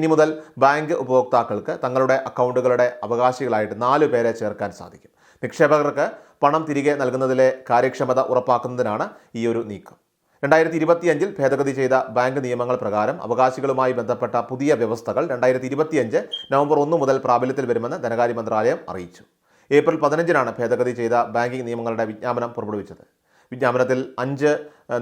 ഇനി മുതൽ ബാങ്ക് ഉപഭോക്താക്കൾക്ക് തങ്ങളുടെ അക്കൗണ്ടുകളുടെ അവകാശികളായിട്ട് നാല് പേരെ ചേർക്കാൻ സാധിക്കും. നിക്ഷേപകർക്ക് പണം തിരികെ നൽകുന്നതിലെ കാര്യക്ഷമത ഉറപ്പാക്കുന്നതിനാണ് ഈ ഒരു നീക്കം. രണ്ടായിരത്തി ഇരുപത്തിയഞ്ചിൽ ഭേദഗതി ചെയ്ത ബാങ്ക് നിയമങ്ങൾ പ്രകാരം അവകാശികളുമായി ബന്ധപ്പെട്ട പുതിയ വ്യവസ്ഥകൾ രണ്ടായിരത്തി ഇരുപത്തിയഞ്ച് നവംബർ ഒന്ന് മുതൽ പ്രാബല്യത്തിൽ വരുമെന്ന് ധനകാര്യ മന്ത്രാലയം അറിയിച്ചു. ഏപ്രിൽ പതിനഞ്ചിനാണ് ഭേദഗതി ചെയ്ത ബാങ്കിംഗ് നിയമങ്ങളുടെ വിജ്ഞാപനം പുറപ്പെടുവിച്ചത്. വിജ്ഞാപനത്തിൽ അഞ്ച്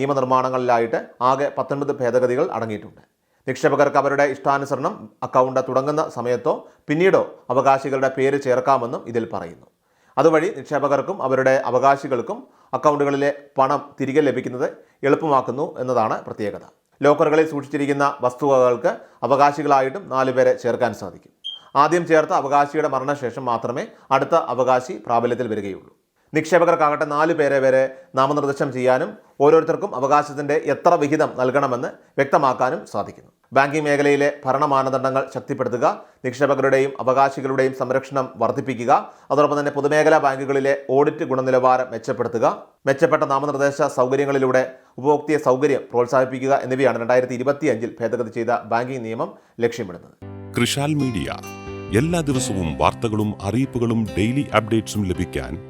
നിയമനിർമ്മാണങ്ങളിലായിട്ട് ആകെ പത്തൊൻപത് ഭേദഗതികൾ അടങ്ങിയിട്ടുണ്ട്. നിക്ഷേപകർക്ക് അവരുടെ ഇഷ്ടാനുസരണം അക്കൗണ്ട് തുടങ്ങുന്ന സമയത്തോ പിന്നീടോ അവകാശികളുടെ പേര് ചേർക്കാമെന്നും ഇതിൽ പറയുന്നു. അതുവഴി നിക്ഷേപകർക്കും അവരുടെ അവകാശികൾക്കും അക്കൗണ്ടുകളിലെ പണം തിരികെ ലഭിക്കുന്നത് എളുപ്പമാക്കുന്നു എന്നതാണ് പ്രത്യേകത. ലോക്കറുകളിൽ സൂക്ഷിച്ചിരിക്കുന്ന വസ്തുവകകൾക്ക് അവകാശികളായിട്ടും നാലുപേരെ ചേർക്കാൻ സാധിക്കും. ആദ്യം ചേർത്ത അവകാശിയുടെ മരണശേഷം മാത്രമേ അടുത്ത അവകാശി പ്രാബല്യത്തിൽ വരികയുള്ളൂ. നിക്ഷേപകർക്കാകട്ടെ നാല് പേരെ വരെ നാമനിർദ്ദേശം ചെയ്യാനും ഓരോരുത്തർക്കും അവകാശത്തിന്റെ എത്ര വിഹിതം നൽകണമെന്ന് വ്യക്തമാക്കാനും സാധിക്കുന്നു. ബാങ്കിംഗ് മേഖലയിലെ ഭരണ മാനദണ്ഡങ്ങൾ ശക്തിപ്പെടുത്തുക നിക്ഷേപകരുടെയും അവകാശികളുടെയും സംരക്ഷണം വർദ്ധിപ്പിക്കുക അതോടൊപ്പം തന്നെ പൊതുമേഖലാ ബാങ്കുകളിലെ ഓഡിറ്റ് ഗുണനിലവാരം മെച്ചപ്പെടുത്തുക മെച്ചപ്പെട്ട നാമനിർദ്ദേശ സൗകര്യങ്ങളിലൂടെ ഉപഭോക്തൃ സൗകര്യം പ്രോത്സാഹിപ്പിക്കുക എന്നിവയാണ് രണ്ടായിരത്തി ഇരുപത്തിയഞ്ചിൽ ഭേദഗതി ചെയ്ത ബാങ്കിംഗ് നിയമം ലക്ഷ്യമിടുന്നത്. കൃഷാൽ മീഡിയ. എല്ലാ ദിവസവും വാർത്തകളും അറിയിപ്പുകളും ഡെയിലി അപ്ഡേറ്റ്സും ലഭിക്കാൻ